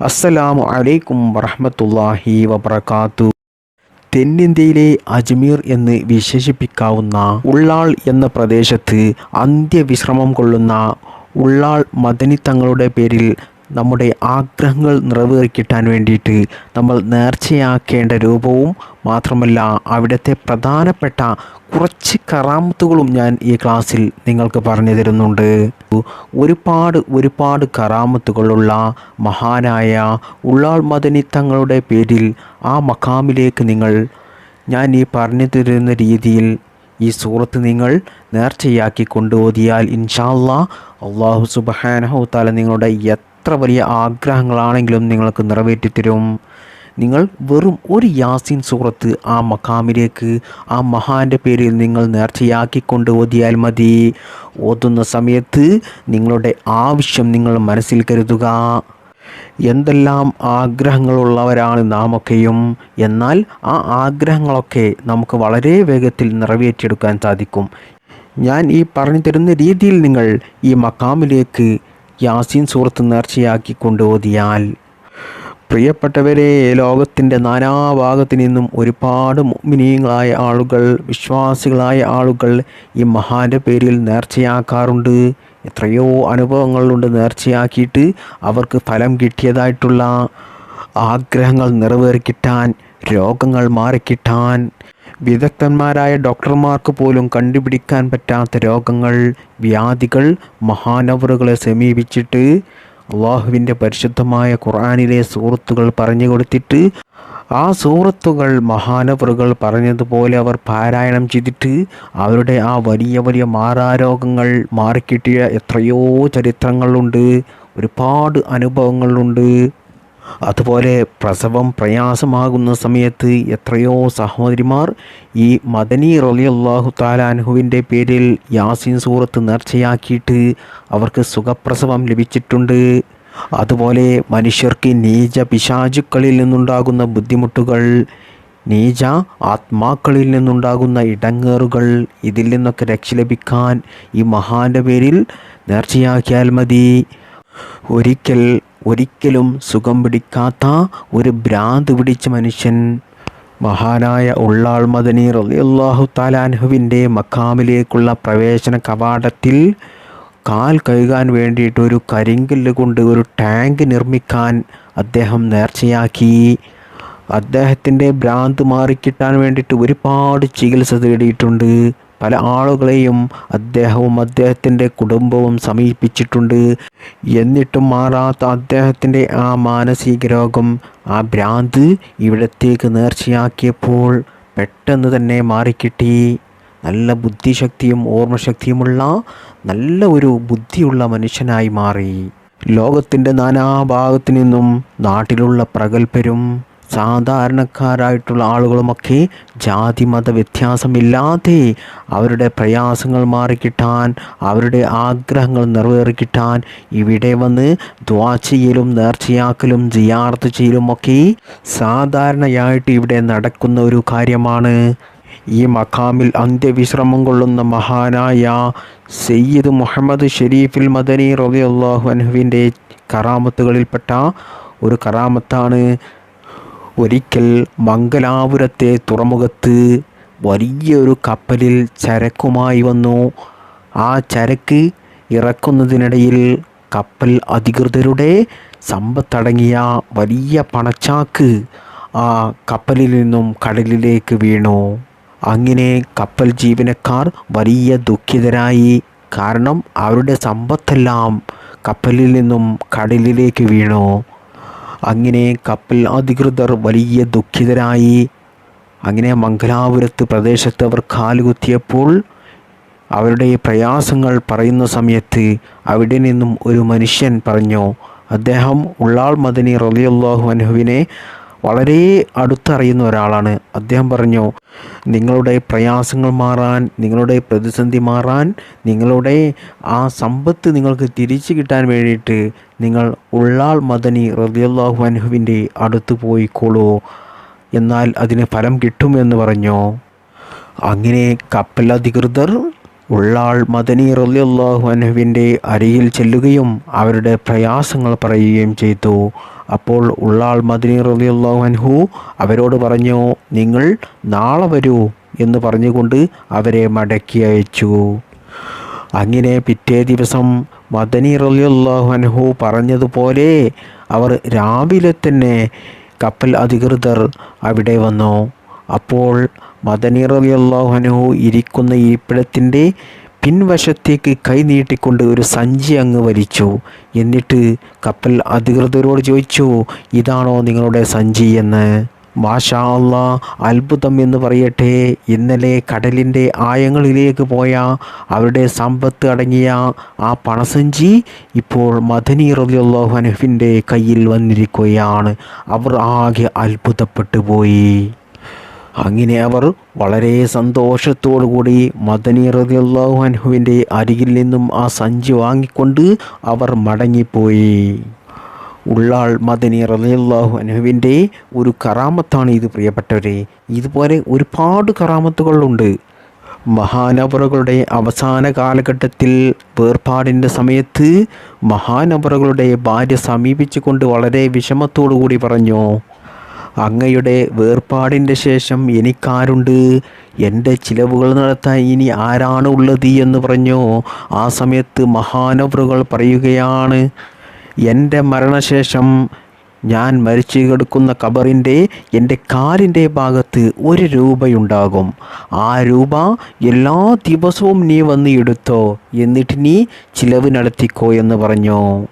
അസ്സലാമു അലൈക്കും വറഹ്മത്തുള്ളാഹി വബർക്കാത്തു തെന്നിന്ത്യയിലെ അജ്മീർ എന്ന് വിശേഷിപ്പിക്കാവുന്ന ഉള്ളാൾ എന്ന പ്രദേശത്ത് അന്ത്യവിശ്രമം കൊള്ളുന്ന ഉള്ളാൾ മദനി തങ്ങളുടെ പേരിൽ നമ്മുടെ ആഗ്രഹങ്ങൾ നിറവേറിക്കിട്ടാൻ വേണ്ടിയിട്ട് നമ്മൾ നേർച്ചയാക്കേണ്ട രൂപവും മാത്രമല്ല അവിടുത്തെ പ്രധാനപ്പെട്ട കുറച്ച് കറാമത്തുകളും ഞാൻ ഈ ക്ലാസ്സിൽ നിങ്ങൾക്ക് പറഞ്ഞു തരുന്നുണ്ട്. ഒരുപാട് ഒരുപാട് കറാമത്തുകളുള്ള മഹാനായ ഉള്ളാൾ മദനി തങ്ങളുടെ പേരിൽ ആ മക്കാമിലേക്ക് നിങ്ങൾ ഞാൻ ഈ പറഞ്ഞു തരുന്ന രീതിയിൽ ഈ സൂറത്ത് നിങ്ങൾ നേർച്ചയാക്കി കൊണ്ടുപോതിയാൽ ഇൻഷാല്ലാ അള്ളാഹു സുബഹാനഹു താല നിങ്ങളുടെ എത്ര വലിയ ആഗ്രഹങ്ങളാണെങ്കിലും നിങ്ങൾക്ക് നിറവേറ്റിത്തരും. നിങ്ങൾ വെറും ഒരു യാസീൻ സൂറത്ത് ആ മഖാമിലേക്ക് ആ മഹാന്റെ പേരിൽ നിങ്ങൾ നേർച്ചയാക്കിക്കൊണ്ട് ഓതിയാൽ മതി. ഓതുന്ന സമയത്ത് നിങ്ങളുടെ ആവശ്യം നിങ്ങൾ മനസ്സിൽ കരുതുക. എന്തെല്ലാം ആഗ്രഹങ്ങളുള്ളവരാണ് നാമൊക്കെയും എന്നാൽ ആ ആഗ്രഹങ്ങളൊക്കെ നമുക്ക് വളരെ വേഗത്തിൽ നിറവേറ്റിയെടുക്കാൻ സാധിക്കും. ഞാൻ ഈ പറഞ്ഞു തരുന്ന രീതിയിൽ നിങ്ങൾ ഈ മക്കാമിലേക്ക് യാസീൻ സൂറത്ത് നേർച്ചയാക്കി ഓതിയാൽ പ്രിയപ്പെട്ടവരെ ലോകത്തിന്റെ നാനാഭാഗത്തു നിന്നും ഒരുപാട് മുമിനീങ്ങളായ ആളുകൾ വിശ്വാസികളായ ആളുകൾ ഈ മഹാന്റെ പേരിൽ നേർച്ചയാക്കാറുണ്ട്. എത്രയോ അനുഭവങ്ങളുണ്ട് നേർച്ചയാക്കിയിട്ട് അവർക്ക് ഫലം കിട്ടിയതായിട്ടുള്ള ആഗ്രഹങ്ങൾ നിറവേറിക്കിട്ടാൻ രോഗങ്ങൾ മാറിക്കിട്ടാൻ. വിദഗ്ധന്മാരായ ഡോക്ടർമാർക്ക് പോലും കണ്ടുപിടിക്കാൻ പറ്റാത്ത രോഗങ്ങൾ വ്യാധികൾ മഹാനവറുകളെ സമീപിച്ചിട്ട് അള്ളാഹുവിന്റെ പരിശുദ്ധമായ ഖുർആാനിലെ സൂറത്തുകൾ പറഞ്ഞു കൊടുത്തിട്ട് ആ സൂറത്തുകൾ മഹാനവറുകൾ പറഞ്ഞതുപോലെ അവർ പാരായണം ചെയ്തിട്ട് അവരുടെ ആ വലിയ വലിയ മാറാരോഗങ്ങൾ മാറിക്കിട്ടിയ എത്രയോ ചരിത്രങ്ങളുണ്ട് ഒരുപാട് അനുഭവങ്ങളുണ്ട്. അതുപോലെ പ്രസവം പ്രയാസമാകുന്ന സമയത്ത് എത്രയോ സഹോദരിമാർ ഈ മദനി റലിയല്ലാഹു താലാൻഹുവിന്റെ പേരിൽ യാസിൻ സൂറത്ത് നേർച്ചയാക്കിയിട്ട് അവർക്ക് സുഖപ്രസവം ലഭിച്ചിട്ടുണ്ട്. അതുപോലെ മനുഷ്യർക്ക് നീച പിശാചുക്കളിൽ നിന്നുണ്ടാകുന്ന ബുദ്ധിമുട്ടുകൾ നീച ആത്മാക്കളിൽ നിന്നുണ്ടാകുന്ന ഇടങ്ങേറുകൾ ഇതിൽ നിന്നൊക്കെ രക്ഷ ലഭിക്കാൻ ഈ മഹാന്റെ പേരിൽ നേർച്ചയാക്കിയാൽ മതി. ഒരിക്കൽ ഒരിക്കലും സുഖം പിടിക്കാത്ത ഒരു ഭ്രാന്ത് പിടിച്ച മനുഷ്യൻ മഹാനായ ഉള്ളാൾ മദനി റളിയല്ലാഹു താലാൻഹുവിന്റെ മക്കാമിലേക്കുള്ള പ്രവേശന കവാടത്തിൽ കാൽ കഴുകാൻ വേണ്ടിയിട്ട് ഒരു കരിങ്കല്ല് കൊണ്ട് ഒരു ടാങ്ക് നിർമ്മിക്കാൻ അദ്ദേഹം നേർച്ചയാക്കി. അദ്ദേഹത്തിന്റെ ഭ്രാന്ത് മാറിക്കിട്ടാൻ വേണ്ടിയിട്ട് ഒരുപാട് ചികിത്സ തേടിയിട്ടുണ്ട്. പല ആളുകളെയും അദ്ദേഹവും അദ്ദേഹത്തിന്റെ കുടുംബവും സമീപിച്ചിട്ടുണ്ട്. എന്നിട്ടും മാറാത്ത അദ്ദേഹത്തിന്റെ ആ മാനസിക രോഗം ആ ഭ്രാന്ത് ഇവിടത്തേക്ക് നേർച്ചയാക്കിയപ്പോൾ പെട്ടെന്ന് തന്നെ മാറിക്കിട്ടി. നല്ല ബുദ്ധിശക്തിയും ഓർമ്മശക്തിയുമുള്ള നല്ല ഒരു ബുദ്ധിയുള്ള മനുഷ്യനായി മാറി. ലോകത്തിന്റെ നാനാഭാഗത്തു നിന്നും നാട്ടിലുള്ള പ്രഗത്ഭരും സാധാരണക്കാരായിട്ടുള്ള ആളുകളുമൊക്കെ ജാതി മത വ്യത്യാസമില്ലാതെ അവരുടെ പ്രയാസങ്ങൾ മാറിക്കിട്ടാൻ അവരുടെ ആഗ്രഹങ്ങൾ നിറവേറിക്കിട്ടാൻ ഇവിടെ വന്ന് ദ്വാ ചെയ്യലും നേർച്ചയാക്കലും ജിയാർത്ത് ചെയ്യലുമൊക്കെ സാധാരണയായിട്ട് ഇവിടെ നടക്കുന്ന ഒരു കാര്യമാണ്. ഈ മഖാമിൽ അന്ത്യവിശ്രമം കൊള്ളുന്ന മഹാനായ സയ്യിദ് മുഹമ്മദ് ഷെരീഫിൽ മദനി റബി അള്ളാഹു അൻഹുവിന്റെ കറാമത്തുകളിൽപ്പെട്ട ഒരു കറാമത്താണ്. ഒരിക്കൽ മംഗലാപുരത്തെ തുറമുഖത്ത് വലിയൊരു കപ്പലിൽ ചരക്കുമായി വന്നു. ആ ചരക്ക് ഇറക്കുന്നതിനിടയിൽ കപ്പൽ അധികൃതരുടെ സമ്പത്തടങ്ങിയ വലിയ പണച്ചാക്ക് ആ കപ്പലിൽ നിന്നും കടലിലേക്ക് വീണു. അങ്ങനെ കപ്പൽ ജീവനക്കാർ വലിയ ദുഃഖിതരായി. കാരണം അവരുടെ സമ്പത്തെല്ലാം കപ്പലിൽ നിന്നും കടലിലേക്ക് വീണു. അങ്ങനെ കപ്പൽ അധികൃതർ വലിയ ദുഃഖിതരായി. അങ്ങനെ മംഗലാപുരത്ത് പ്രദേശത്ത് അവർ കാലുകുത്തിയപ്പോൾ അവരുടെ പ്രയാസങ്ങൾ പറയുന്ന സമയത്ത് അവിടെ നിന്നും ഒരു മനുഷ്യൻ പറഞ്ഞു അദ്ദേഹം ഉള്ളാൾ മദനി റലിയുള്ളാഹു അൻഹുവിനെ വളരെ അടുത്തറിയുന്ന ഒരാളാണ്. അദ്ദേഹം പറഞ്ഞു നിങ്ങളുടെ പ്രയാസങ്ങൾ മാറാൻ നിങ്ങളുടെ പ്രതിസന്ധി മാറാൻ നിങ്ങളുടെ ആ സമ്പത്ത് നിങ്ങൾക്ക് തിരിച്ചു കിട്ടാൻ വേണ്ടിയിട്ട് നിങ്ങൾ ഉള്ളാൾ മദനി റളിയല്ലാഹു അനുഹുവിന്റെ അടുത്ത് പോയിക്കോളൂ. എന്നാൽ അതിന് ഫലം കിട്ടുമെന്ന് പറഞ്ഞു. അങ്ങനെ കപ്പൽ അധികൃതർ ഉള്ളാൾ മദനി റലിയല്ലാഹു അനുഹുവിന്റെ അരിയിൽ ചെല്ലുകയും അവരുടെ പ്രയാസങ്ങൾ പറയുകയും ചെയ്തു. അപ്പോൾ ഉള്ളാൾ മദിനി റലിയല്ലാഹു അൻഹു അവരോട് പറഞ്ഞു നിങ്ങൾ നാളെ വരൂ എന്ന് പറഞ്ഞുകൊണ്ട് അവരെ മടക്കി അയച്ചു. അങ്ങനെ പിറ്റേ ദിവസം മദനി റലിയല്ലാഹു അൻഹു പറഞ്ഞതുപോലെ അവർ രാവിലെ തന്നെ കപ്പൽ അധികൃതർ അവിടെ വന്നു. അപ്പോൾ മദനി റളിയല്ലാഹു അൻഹു ഇരിക്കുന്ന ഇരിപ്പിടത്തിന്റെ പിൻവശത്തേക്ക് കൈ നീട്ടിക്കൊണ്ട് ഒരു സഞ്ചി അങ്ങ് വലിച്ചു. എന്നിട്ട് കപ്പൽ അധികൃതരോട് ചോദിച്ചു ഇതാണോ നിങ്ങളുടെ സഞ്ചി എന്ന്? മാഷാ അത്ഭുതം എന്ന് പറയട്ടെ. ഇന്നലെ കടലിന്റെ ആയങ്ങളിലേക്ക് പോയ അവരുടെ സമ്പത്ത് അടങ്ങിയ ആ പണസഞ്ചി ഇപ്പോൾ മദനി അൻഹുവിന്റെ കയ്യിൽ വന്നിരിക്കുകയാണ്. അവർ ആകെ അത്ഭുതപ്പെട്ടു പോയി. അങ്ങനെ അവർ വളരെ സന്തോഷത്തോടു കൂടി മദനി റതിയല്ലാഹു അൻഹുവിന്റെ അരികിൽ നിന്നും ആ സഞ്ചി വാങ്ങിക്കൊണ്ട് അവർ മടങ്ങിപ്പോയി. ഉള്ളാൾ മദനി റളിയല്ലാഹു അനുഹുവിന്റെ ഒരു കറാമത്താണ് ഇത് പ്രിയപ്പെട്ടവരെ. ഇതുപോലെ ഒരുപാട് കറാമത്തുകളുണ്ട്. മഹാനവറുകളുടെ അവസാന കാലഘട്ടത്തിൽ വേർപാടിന്റെ സമയത്ത് മഹാനവറുകളുടെ ഭാര്യ സമീപിച്ചുകൊണ്ട് വളരെ വിഷമത്തോടു കൂടി പറഞ്ഞു അങ്ങയുടെ വേർപാടിന്റെ ശേഷം എനിക്കാരുണ്ട്? എന്റെ ചിലവുകൾ നടത്താൻ ഇനി ആരാണ് ഉള്ളത് എന്ന് പറഞ്ഞു? ആ സമയത്ത് മഹാനവറുകൾ പറയുകയാണ് എന്റെ മരണശേഷം ഞാൻ മരിച്ചു കിടക്കുന്ന കബറിന്റെ എന്റെ കാലിന്റെ ഭാഗത്ത് ഒരു രൂപയുണ്ടാകും. ആ രൂപ എല്ലാ ദിവസവും നീ വന്ന് എടുത്തോ എന്നിട്ട് നീ ചിലവ് നടത്തിക്കോ എന്ന് പറഞ്ഞു.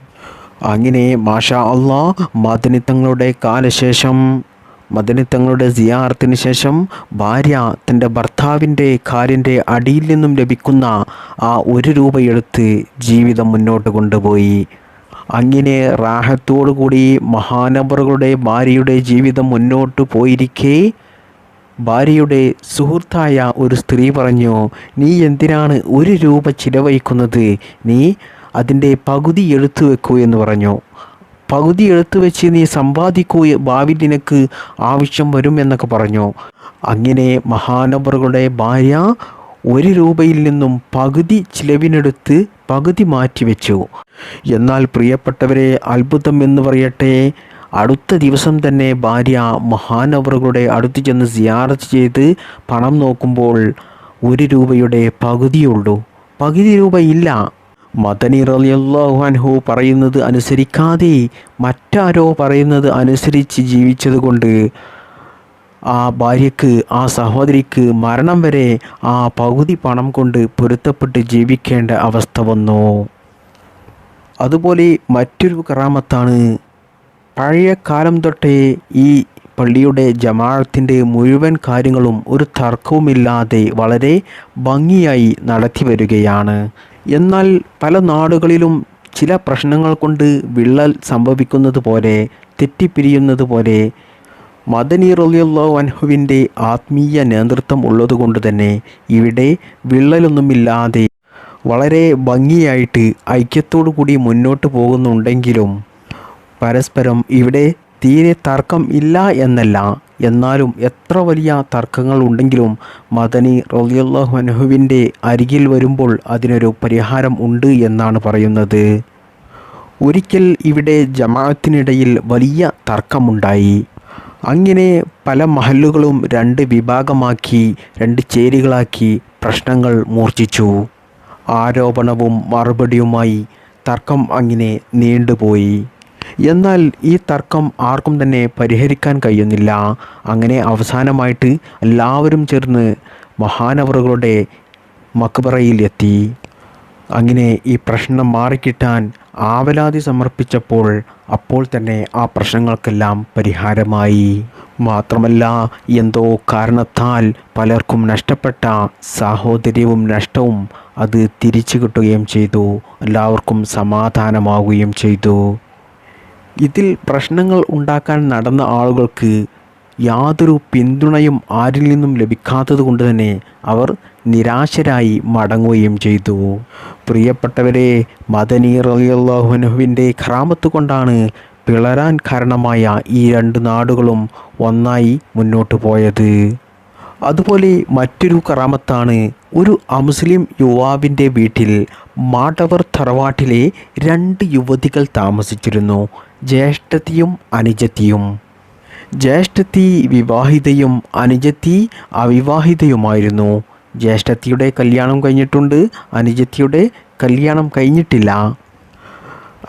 അങ്ങനെ മാഷ അള്ളാ മദനിത്തങ്ങളുടെ കാലശേഷം മദനിത്തങ്ങളുടെ സിയാറത്തിന് ശേഷം ഭാര്യ തന്റെ ഭർത്താവിന്റെ കാലിന്റെ അടിയിൽ നിന്നും ലഭിക്കുന്ന ആ ഒരു രൂപയെടുത്ത് ജീവിതം മുന്നോട്ട് കൊണ്ടുപോയി. അങ്ങനെ റാഹത്തോടുകൂടി മഹാനബറുകളുടെ ഭാര്യയുടെ ജീവിതം മുന്നോട്ട് പോയിരിക്കെ ഭാര്യയുടെ സുഹൃത്തായ ഒരു സ്ത്രീ പറഞ്ഞു നീ എന്തിനാണ് ഒരു രൂപ ചിലവഴിക്കുന്നത്? നീ അതിന്റെ പകുതി എടുത്തു വെക്കൂ എന്ന് പറഞ്ഞു. പകുതി എടുത്തു വെച്ച് നീ സമ്പാദിക്കൂ ഭാവി നിനക്ക് ആവശ്യം വരും എന്നൊക്കെ പറഞ്ഞു. അങ്ങനെ മഹാനവറുകളുടെ ഭാര്യ ഒരു രൂപയിൽ നിന്നും പകുതി ചിലവിനെടുത്ത് പകുതി മാറ്റിവെച്ചു എന്നാൽ പ്രിയപ്പെട്ടവരെ അത്ഭുതം എന്ന് പറയട്ടെ അടുത്ത ദിവസം തന്നെ ഭാര്യ മഹാനവറുകളുടെ അടുത്ത് ചെന്ന് സിയാറത്ത് ചെയ്ത് പണം നോക്കുമ്പോൾ ഒരു രൂപയുടെ പകുതിയുള്ളൂ പകുതി രൂപ ഇല്ല മദനി റളിയല്ലാഹു അൻഹു പറയുന്നത് അനുസരിക്കാതെ മറ്റാരോ പറയുന്നത് അനുസരിച്ച് ജീവിച്ചതുകൊണ്ട് ആ ഭാര്യയ്ക്ക് ആ സഹോദരിക്ക് മരണം വരെ ആ പകുതി പണം കൊണ്ട് പൊരുത്തപ്പെട്ട് ജീവിക്കേണ്ട അവസ്ഥ വന്നു. അതുപോലെ മറ്റൊരു കറാമത്താണ്. പഴയ കാലം തൊട്ടേ ഈ പള്ളിയുടെ ജമാഅത്തിന്റെ മുഴുവൻ കാര്യങ്ങളും ഒരു തർക്കവുമില്ലാതെ വളരെ ഭംഗിയായി നടത്തി വരികയാണ്. എന്നാൽ പല നാടുകളിലും ചില പ്രശ്നങ്ങൾ കൊണ്ട് വിള്ളൽ സംഭവിക്കുന്നത് പോലെ തെറ്റിപ്പിരിയുന്നത് പോലെ മദനി റലിയുള്ള അൻഹുവിന്റെ ആത്മീയ നേതൃത്വം ഉള്ളതുകൊണ്ട് തന്നെ ഇവിടെ വിള്ളലൊന്നുമില്ലാതെ വളരെ ഭംഗിയായിട്ട് ഐക്യത്തോടു കൂടി മുന്നോട്ട് പോകുന്നുണ്ടെങ്കിലും പരസ്പരം ഇവിടെ തീരെ തർക്കം ഇല്ല എന്നല്ല. എന്നാലും എത്ര വലിയ തർക്കങ്ങൾ ഉണ്ടെങ്കിലും മദനി റളിയല്ലാഹു അൻഹുവിന്റെ അരികിൽ വരുമ്പോൾ അതിനൊരു പരിഹാരം ഉണ്ട് എന്നാണ് പറയുന്നത്. ഒരിക്കൽ ഇവിടെ ജമാഅത്തിനിടയിൽ വലിയ തർക്കമുണ്ടായി. അങ്ങനെ പല മഹല്ലുകളും രണ്ട് വിഭാഗമാക്കി രണ്ട് ചേരികളാക്കി പ്രശ്നങ്ങൾ മൂർച്ഛിച്ചു. ആരോപണവും മറുപടിയുമായി തർക്കം അങ്ങനെ നീണ്ടുപോയി. എന്നാൽ ഈ തർക്കം ആർക്കും തന്നെ പരിഹരിക്കാൻ കഴിയുന്നില്ല. അങ്ങനെ അവസാനമായിട്ട് എല്ലാവരും ചേർന്ന് മഹാനവറുകളുടെ മക്ബറയിൽ എത്തി. അങ്ങനെ ഈ പ്രശ്നം മാറിക്കിട്ടാൻ ആവലാതി സമർപ്പിച്ചപ്പോൾ അപ്പോൾ തന്നെ ആ പ്രശ്നങ്ങൾക്കെല്ലാം പരിഹാരമായി. മാത്രമല്ല എന്തോ കാരണത്താൽ പലർക്കും നഷ്ടപ്പെട്ട സാഹോദര്യവും നഷ്ടവും അത് തിരിച്ചു കിട്ടുകയും ചെയ്തു. എല്ലാവർക്കും സമാധാനമാവുകയും ചെയ്തു. ഇതിൽ പ്രശ്നങ്ങൾ ഉണ്ടാക്കാൻ നടന്ന ആളുകൾക്ക് യാതൊരു പിന്തുണയും ആരിൽ നിന്നും ലഭിക്കാത്തത് കൊണ്ട് തന്നെ അവർ നിരാശരായി മടങ്ങുകയും ചെയ്തു. പ്രിയപ്പെട്ടവരെ മദനി റളിയല്ലാഹുനുവിന്റെ ഖറാമത്ത് കൊണ്ടാണ് പിളരാൻ കാരണമായ ഈ രണ്ട് നാടുകളും ഒന്നായി മുന്നോട്ട് പോയത്. അതുപോലെ മറ്റൊരു കറാമത്താണ് ഒരു അമുസ്ലിം യുവാവിന്റെ വീട്ടിൽ മാടവർ തറവാട്ടിലെ രണ്ട് യുവതികൾ താമസിച്ചിരുന്നു. ജ്യേഷ്ഠത്തിയും അനുജത്തിയും. ജ്യേഷ്ഠത്തി വിവാഹിതയും അനുജത്തി അവിവാഹിതയുമായിരുന്നു. ജ്യേഷ്ഠത്തിയുടെ കല്യാണം കഴിഞ്ഞിട്ടുണ്ട് അനുജത്തിയുടെ കല്യാണം കഴിഞ്ഞിട്ടില്ല.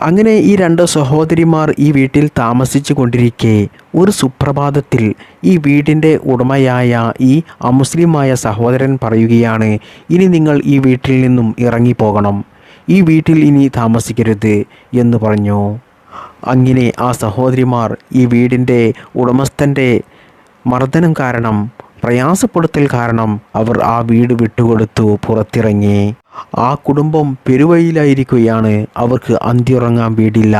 അങ്ങനെ ഈ രണ്ട് സഹോദരിമാർ ഈ വീട്ടിൽ താമസിച്ചു കൊണ്ടിരിക്കെ ഒരു സുപ്രഭാതത്തിൽ ഈ വീടിന്റെ ഉടമയായ ഈ അമുസ്ലിമായ സഹോദരൻ പറയുകയാണ് ഇനി നിങ്ങൾ ഈ വീട്ടിൽ നിന്നും ഇറങ്ങിപ്പോകണം. ഈ വീട്ടിൽ ഇനി താമസിക്കരുത് എന്ന് പറഞ്ഞു. അങ്ങനെ ആ സഹോദരിമാർ ഈ വീടിന്റെ ഉടമസ്ഥന്റെ മർദ്ദനം കാരണം പ്രയാസപ്പെടുത്തൽ കാരണം അവർ ആ വീട് വിട്ടുകൊടുത്തു പുറത്തിറങ്ങി. ആ കുടുംബം പെരുവഴിയിലായിരിക്കുകയാണ്. അവർക്ക് അന്തിയുറങ്ങാൻ വീടില്ല.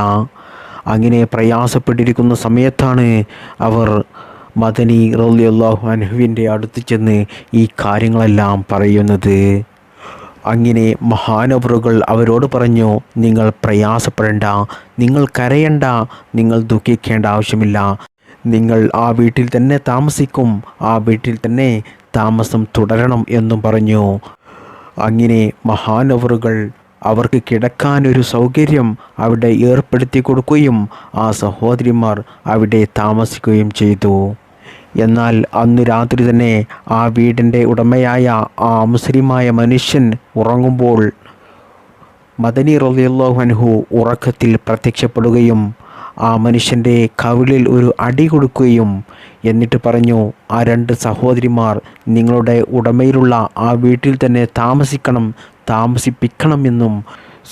അങ്ങനെ പ്രയാസപ്പെട്ടിരിക്കുന്ന സമയത്താണ് അവർ മദനി റലിയല്ലാഹു അനുഹുവിന്റെ അടുത്ത് ചെന്ന് ഈ കാര്യങ്ങളെല്ലാം പറയുന്നത്. അങ്ങനെ മഹാനവറുകൾ അവരോട് പറഞ്ഞു നിങ്ങൾ പ്രയാസപ്പെടേണ്ട നിങ്ങൾ കരയണ്ട നിങ്ങൾ ദുഃഖിക്കേണ്ട ആവശ്യമില്ല. നിങ്ങൾ ആ വീട്ടിൽ തന്നെ താമസിക്കും ആ വീട്ടിൽ തന്നെ താമസം തുടരണം എന്നും പറഞ്ഞു. അങ്ങനെ മഹാനവറുകൾ അവർക്ക് കിടക്കാനൊരു സൗകര്യം അവിടെ ഏർപ്പെടുത്തി കൊടുക്കുകയും ആ സഹോദരിമാർ അവിടെ താമസിക്കുകയും ചെയ്തു. എന്നാൽ അന്ന് രാത്രി തന്നെ ആ വീടിന്റെ ഉടമയായ ആ മുസ്ലിമായ മനുഷ്യൻ ഉറങ്ങുമ്പോൾ മദനി റളിയല്ലാഹു അൻഹു ഉറക്കത്തിൽ പ്രത്യക്ഷപ്പെടുകയും ആ മനുഷ്യന്റെ കവിളിൽ ഒരു അടി കൊടുക്കുകയും എന്നിട്ട് പറഞ്ഞു ആ രണ്ട് സഹോദരിമാർ നിങ്ങളുടെ ഉടമയിലുള്ള ആ വീട്ടിൽ തന്നെ താമസിക്കണം താമസിപ്പിക്കണമെന്നും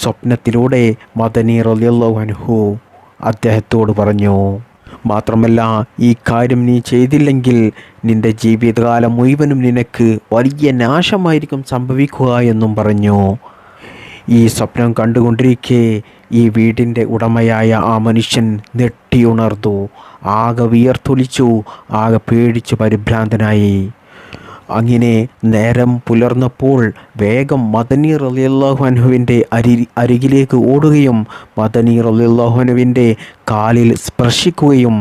സ്വപ്നത്തിലൂടെ മദനി റളിയല്ലാഹു അൻഹു അദ്ദേഹത്തോട് പറഞ്ഞു. മാത്രമല്ല ഈ കാര്യം നീ ചെയ്തില്ലെങ്കിൽ നിന്റെ ജീവിതകാലം മുഴുവനും നിനക്ക് വലിയ നാശമായിരിക്കും സംഭവിക്കുക എന്നും പറഞ്ഞു. ഈ സ്വപ്നം കണ്ടുകൊണ്ടിരിക്കെ ഈ വീടിന്റെ ഉടമയായ ആ മനുഷ്യൻ നെട്ടിയുണർന്നു. ആകെ വിയർത്തൊലിച്ചു ആകെ പേടിച്ചു പരിഭ്രാന്തനായി. അങ്ങനെ നേരം പുലർന്നപ്പോൾ വേഗം മദനി റലിയല്ലാഹു അൻഹുവിന്റെ അരി അരികിലേക്ക് ഓടുകയും മദനി റലിയല്ലാഹു അൻഹുവിന്റെ കാലിൽ സ്പർശിക്കുകയും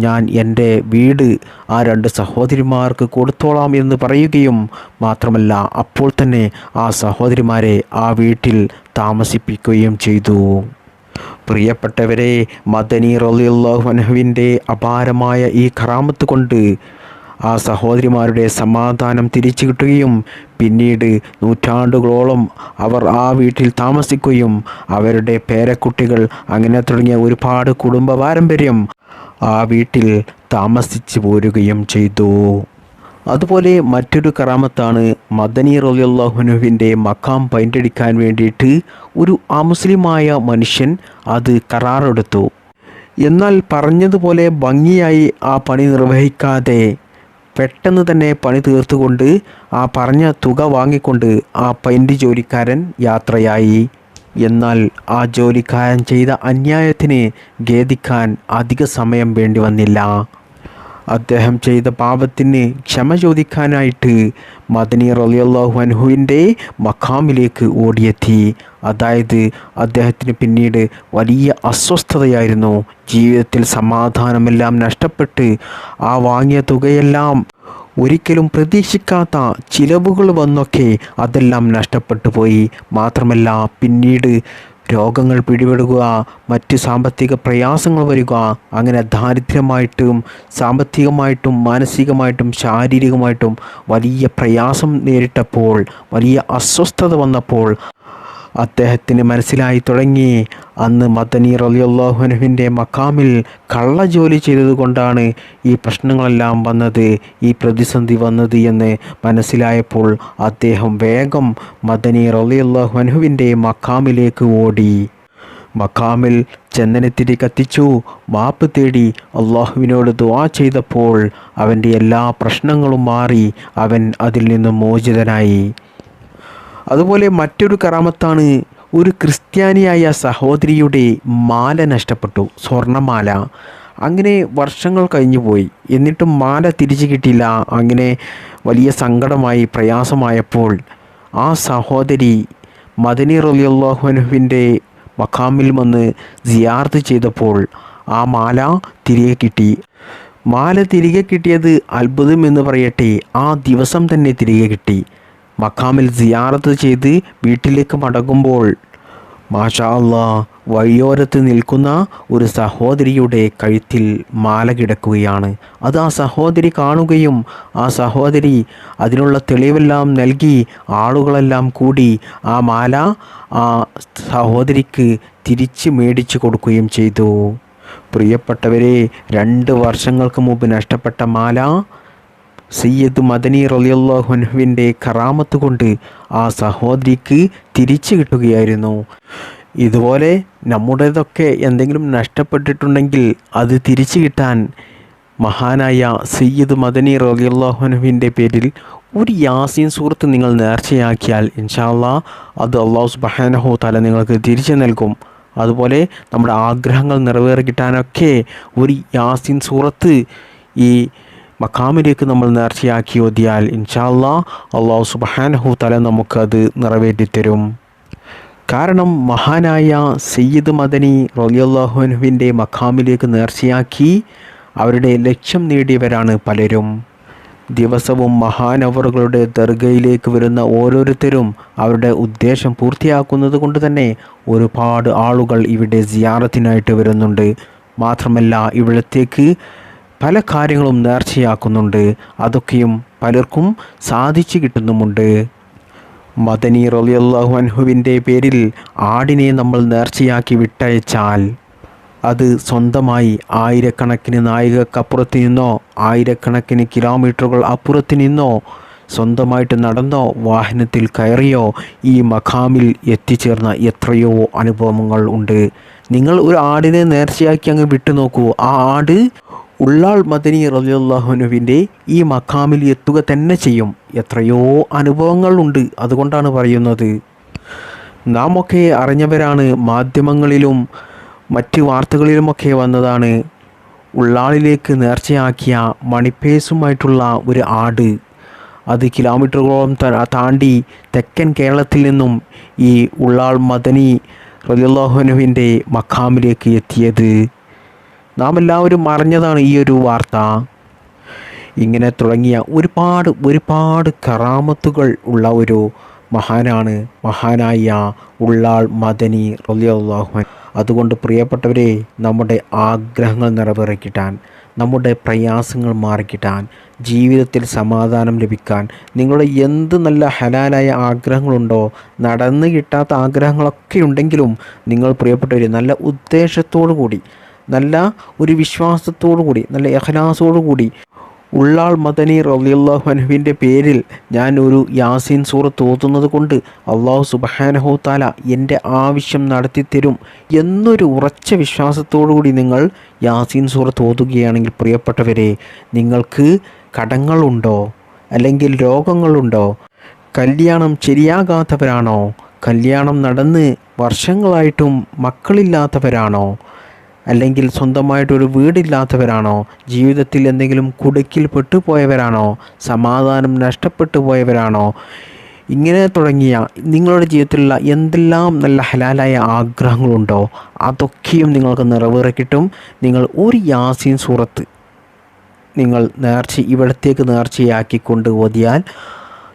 ഞാൻ എന്റെ വീട് ആ രണ്ട് സഹോദരിമാർക്ക് കൊടുത്തോളാം എന്ന് പറയുകയും മാത്രമല്ല അപ്പോൾ തന്നെ ആ സഹോദരിമാരെ ആ വീട്ടിൽ താമസിപ്പിക്കുകയും ചെയ്തു. പ്രിയപ്പെട്ടവരെ മദനി റലിയല്ലാഹു അൻഹുവിന്റെ അപാരമായ ഈ കറാമത്ത് കൊണ്ട് ആ സഹോദരിമാരുടെ സമാധാനം തിരിച്ചു കിട്ടുകയും പിന്നീട് നൂറ്റാണ്ടുകളോളം അവർ ആ വീട്ടിൽ താമസിക്കുകയും അവരുടെ പേരക്കുട്ടികൾ അങ്ങനെ തുടങ്ങിയ ഒരുപാട് കുടുംബ പാരമ്പര്യം ആ വീട്ടിൽ താമസിച്ചു പോരുകയും ചെയ്തു. അതുപോലെ മറ്റൊരു കറാമത്താണ് മദനി റലിയല്ലാഹുനുവിന്റെ മക്കാം പൈന്റടിക്കാൻ വേണ്ടിയിട്ട് ഒരു അമുസ്ലിമായ മനുഷ്യൻ അത് കരാറെടുത്തു. എന്നാൽ പറഞ്ഞതുപോലെ ഭംഗിയായി ആ പണി നിർവഹിക്കാതെ പെട്ടെന്ന് തന്നെ പണി തീർത്തുകൊണ്ട് ആ പറഞ്ഞ തുക വാങ്ങിക്കൊണ്ട് ആ പെയിന്റ് ജോലിക്കാരൻ യാത്രയായി. എന്നാൽ ആ ജോലിക്കാരൻ ചെയ്ത അന്യായത്തിന് ഖേദിക്കാൻ അധിക സമയം വേണ്ടി വന്നില്ല. അദ്ദേഹം ചെയ്ത പാപത്തിന് ക്ഷമ ചോദിക്കാനായിട്ട് മദനി റലിയല്ലാഹു അൻഹുവിന്റെ മഖാമിലേക്ക് ഓടിയെത്തി. അതായത് അദ്ദേഹത്തിന് പിന്നീട് വലിയ അസ്വസ്ഥതയായിരുന്നു. ജീവിതത്തിൽ സമാധാനമെല്ലാം നഷ്ടപ്പെട്ട് ആ വാങ്ങിയ തുകയെല്ലാം ഒരിക്കലും പ്രതീക്ഷിക്കാത്ത ചിലവുകൾ വന്നൊക്കെ അതെല്ലാം നഷ്ടപ്പെട്ടു പോയി. മാത്രമല്ല പിന്നീട് രോഗങ്ങൾ പിടിപെടുക മറ്റ് സാമ്പത്തിക പ്രയാസങ്ങൾ വരിക അങ്ങനെ ദാരിദ്ര്യമായിട്ടും സാമ്പത്തികമായിട്ടും മാനസികമായിട്ടും ശാരീരികമായിട്ടും വലിയ പ്രയാസം നേരിട്ടപ്പോൾ വലിയ അസ്വസ്ഥത വന്നപ്പോൾ അദ്ദേഹത്തിന് മനസ്സിലായി തുടങ്ങി. അന്ന് മദനി റലിയുള്ളാഹുനുവിന്റെ മക്കാമിൽ കള്ള ജോലി ചെയ്തതുകൊണ്ടാണ് ഈ പ്രശ്നങ്ങളെല്ലാം വന്നത് ഈ പ്രതിസന്ധി വന്നത് എന്ന് മനസ്സിലായപ്പോൾ അദ്ദേഹം വേഗം മദനി റലിയുള്ളാഹുനുവിന്റെ മക്കാമിലേക്ക് ഓടി. മക്കാമിൽ ചന്ദനത്തിരി കത്തിച്ചു മാപ്പ് തേടി അള്ളാഹുവിനോട് ദുവാ ചെയ്തപ്പോൾ അവന്റെ എല്ലാ പ്രശ്നങ്ങളും മാറി അവൻ അതിൽ നിന്നും മോചിതനായി. അതുപോലെ മറ്റൊരു കറാമത്താണ് ഒരു ക്രിസ്ത്യാനിയായ സഹോദരിയുടെ മാല നഷ്ടപ്പെട്ടു സ്വർണമാല അങ്ങനെ വർഷങ്ങൾ കഴിഞ്ഞു പോയി. എന്നിട്ടും മാല തിരിച്ചു കിട്ടില്ല അങ്ങനെ വലിയ സങ്കടമായി പ്രയാസമായപ്പോൾ ആ സഹോദരി മദനി റലിയുള്ളാഹുനുവിന്റെ മഖാമിൽ വന്ന് സിയാർത്ത് ചെയ്തപ്പോൾ ആ മാല തിരികെ കിട്ടി. മാല തിരികെ കിട്ടിയത് അത്ഭുതം എന്ന് പറയട്ടെ ആ ദിവസം തന്നെ തിരികെ കിട്ടി. മക്കാമിൽ സിയാറത്ത് ചെയ്ത് വീട്ടിലേക്ക് മടങ്ങുമ്പോൾ മാഷാ വഴിയോരത്ത് നിൽക്കുന്ന ഒരു സഹോദരിയുടെ കഴുത്തിൽ മാല കിടക്കുകയാണ്. അത് ആ സഹോദരി കാണുകയും ആ സഹോദരി അതിനുള്ള തെളിവെല്ലാം നൽകി ആളുകളെല്ലാം കൂടി ആ മാല ആ സഹോദരിക്ക് തിരിച്ച് മേടിച്ചു കൊടുക്കുകയും ചെയ്തു. പ്രിയപ്പെട്ടവരെ രണ്ട് വർഷങ്ങൾക്ക് മുമ്പ് നഷ്ടപ്പെട്ട മാല സയ്യദ് മദനി റലിയല്ലാഹുൻഹുവിന്റെ കറാമത്ത് കൊണ്ട് ആ സഹോദരിക്ക് തിരിച്ചു കിട്ടുകയായിരുന്നു. ഇതുപോലെ നമ്മുടേതൊക്കെ എന്തെങ്കിലും നഷ്ടപ്പെട്ടിട്ടുണ്ടെങ്കിൽ അത് തിരിച്ചു കിട്ടാൻ മഹാനായ സയ്യിദ് മദനി റലിയല്ലാഹുനുവിന്റെ പേരിൽ ഒരു യാസീൻ സുഹൃത്ത് നിങ്ങൾ നേർച്ചയാക്കിയാൽ ഇൻഷാല്ലാ അത് അള്ളാഹു സുബാനഹു തല നിങ്ങൾക്ക് തിരിച്ചു നൽകും. അതുപോലെ നമ്മുടെ ആഗ്രഹങ്ങൾ നിറവേറി കിട്ടാനൊക്കെ ഒരു യാസീൻ സുഹൃത്ത് ഈ മക്കാമിലേക്ക് നമ്മൾ നേർച്ചയാക്കി ഓതിയാൽ ഇൻഷാല്ലാ അള്ളാഹു സുബഹാനഹു തല നമുക്കത് നിറവേറ്റിത്തരും. കാരണം മഹാനായ സയ്യിദ് മദനി റലിയല്ലാഹുനുവിന്റെ മഖാമിലേക്ക് നേർച്ചയാക്കി അവരുടെ ലക്ഷ്യം നേടിയവരാണ് പലരും. ദിവസവും മഹാനവറുകളുടെ ദർഗയിലേക്ക് വരുന്ന ഓരോരുത്തരും അവരുടെ ഉദ്ദേശം പൂർത്തിയാക്കുന്നത് കൊണ്ട് തന്നെ ഒരുപാട് ആളുകൾ ഇവിടെ സിയാറത്തിനായിട്ട് വരുന്നുണ്ട്. മാത്രമല്ല ഇവിടത്തേക്ക് പല കാര്യങ്ങളും നേർച്ചയാക്കുന്നുണ്ട്. അതൊക്കെയും പലർക്കും സാധിച്ചു കിട്ടുന്നുമുണ്ട്. മദനി റലിയല്ലാഹു അൻഹുവിന്റെ പേരിൽ ആടിനെ നമ്മൾ നേർച്ചയാക്കി വിട്ടയച്ചാൽ അത് സ്വന്തമായി ആയിരക്കണക്കിന് നായികക്കപ്പുറത്ത് നിന്നോ ആയിരക്കണക്കിന് കിലോമീറ്ററുകൾ അപ്പുറത്ത് നിന്നോ സ്വന്തമായിട്ട് നടന്നോ വാഹനത്തിൽ കയറിയോ ഈ മഖാമിൽ എത്തിച്ചേർന്ന എത്രയോ അനുഭവങ്ങൾ ഉണ്ട്. നിങ്ങൾ ഒരു ആടിനെ നേർച്ചയാക്കി അങ്ങ് വിട്ടു നോക്കൂ ആ ആട് ഉള്ളാൾ മദനി റലിയുള്ളാഹുനുവിന്റെ ഈ മഖാമിൽ എത്തുക തന്നെ ചെയ്യും. എത്രയോ അനുഭവങ്ങളുണ്ട് അതുകൊണ്ടാണ് പറയുന്നത്. നാം ഒക്കെ അറിഞ്ഞവരാണ് മാധ്യമങ്ങളിലും മറ്റ് വാർത്തകളിലുമൊക്കെ വന്നതാണ്. ഉള്ളാളിലേക്ക് നേർച്ചയാക്കിയ മണിപ്പേസുമായിട്ടുള്ള ഒരു ആട് അത് കിലോമീറ്ററുകളോളം താണ്ടി തെക്കൻ കേരളത്തിൽ നിന്നും ഈ ഉള്ളാൾ മദനി റലിയുള്ളാഹുനുവിന്റെ മഖാമിലേക്ക് എത്തിയത്. നാം എല്ലാവരും അറിഞ്ഞതാണ് ഈ ഒരു വാർത്ത. ഇങ്ങനെ തുടങ്ങിയ ഒരുപാട് ഒരുപാട് കറാമത്തുകൾ ഉള്ള ഒരു മഹാനാണ് മഹാനായ ഉള്ളാൾ മദനി റലിയാഹുൻ അതുകൊണ്ട് പ്രിയപ്പെട്ടവരെ നമ്മുടെ ആഗ്രഹങ്ങൾ നിറവേറിക്കിട്ടാൻ നമ്മുടെ പ്രയാസങ്ങൾ മാറിക്കിട്ടാൻ ജീവിതത്തിൽ സമാധാനം ലഭിക്കാൻ നിങ്ങളുടെ എന്ത് നല്ല ഹലാലായ ആഗ്രഹങ്ങളുണ്ടോ നടന്നു കിട്ടാത്ത ആഗ്രഹങ്ങളൊക്കെ ഉണ്ടെങ്കിലും നിങ്ങൾ പ്രിയപ്പെട്ടവർ നല്ല ഉദ്ദേശത്തോടു കൂടി നല്ല ഒരു വിശ്വാസത്തോടു കൂടി നല്ല എഹ്ലാസോടു കൂടി ഉള്ളാൾ മദനി റലിയല്ലാഹുവിന്റെ പേരിൽ ഞാൻ ഒരു യാസീൻ സൂറത്ത് ഓതുന്നത് കൊണ്ട് അള്ളാഹു സുബഹാനഹു താല എന്റെ ആവശ്യം നടത്തിത്തരും എന്നൊരു ഉറച്ച വിശ്വാസത്തോടു കൂടി നിങ്ങൾ യാസീൻ സൂറത്ത് ഓതുകയാണെങ്കിൽ പ്രിയപ്പെട്ടവരെ നിങ്ങൾക്ക് കടങ്ങളുണ്ടോ? അല്ലെങ്കിൽ രോഗങ്ങളുണ്ടോ? കല്യാണം ശരിയാകാത്തവരാണോ? കല്യാണം നടന്ന് വർഷങ്ങളായിട്ടും മക്കളില്ലാത്തവരാണോ? അല്ലെങ്കിൽ സ്വന്തമായിട്ടൊരു വീടില്ലാത്തവരാണോ? ജീവിതത്തിൽ എന്തെങ്കിലും കുടുക്കിൽ പെട്ടുപോയവരാണോ? സമാധാനം നഷ്ടപ്പെട്ടു പോയവരാണോ ഇങ്ങനെ തുടങ്ങിയ നിങ്ങളുടെ ജീവിതത്തിലുള്ള എന്തെല്ലാം നല്ല ഹലാലായ ആഗ്രഹങ്ങളുണ്ടോ? അതൊക്കെയും നിങ്ങൾക്ക് നിറവേറി കിട്ടും. നിങ്ങൾ ഒരു യാസീൻ സൂറത്ത് നിങ്ങൾ നേർച്ച ഇവിടത്തേക്ക് നേർച്ചയാക്കിക്കൊണ്ട് ഓതിയാൽ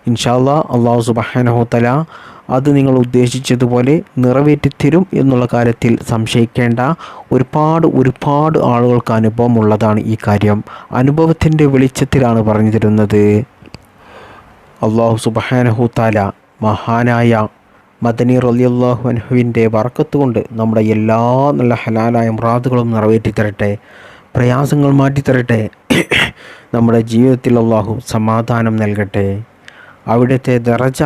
ഇൻഷാല്ലാ അള്ളാഹു സുബാനഹോത്തല അത് നിങ്ങൾ ഉദ്ദേശിച്ചതുപോലെ നിറവേറ്റിത്തരും എന്നുള്ള കാര്യത്തിൽ സംശയിക്കേണ്ട. ഒരുപാട് ഒരുപാട് ആളുകൾക്ക് അനുഭവമുള്ളതാണ് ഈ കാര്യം. അനുഭവത്തിന്റെ വെളിച്ചത്തിലാണ് പറഞ്ഞു തരുന്നത്. അള്ളാഹു സുബഹാനഹു താല മഹാനായ മദനി റലിയല്ലാഹു അനഹുവിന്റെ വറക്കത്ത് കൊണ്ട് നമ്മുടെ എല്ലാ നല്ല ഹലാലായ മുറാദുകളും നിറവേറ്റി തരട്ടെ. പ്രയാസങ്ങൾ മാറ്റിത്തരട്ടെ നമ്മുടെ ജീവിതത്തിൽ അള്ളാഹു സമാധാനം നൽകട്ടെ. അവിടുത്തെ ദറജ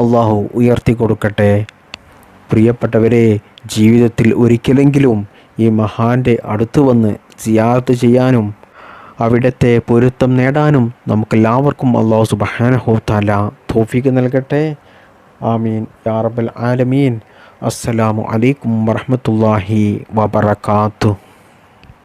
അള്ളാഹു ഉയർത്തി കൊടുക്കട്ടെ. പ്രിയപ്പെട്ടവരെ ജീവിതത്തിൽ ഒരിക്കലെങ്കിലും ഈ മഹാന്റെ അടുത്ത് വന്ന് സിയാർത്ത് ചെയ്യാനും അവിടുത്തെ പൊരുത്തം നേടാനും നമുക്കെല്ലാവർക്കും അള്ളാഹു സുബഹാനഹോത്താല തോഫിക്ക് നൽകട്ടെ. ആമീൻ. യാറബൽ ആലമീൻ. അസ്സലാമു അലൈക്കും വറഹമത്തല്ലാഹി വബർക്കാത്തു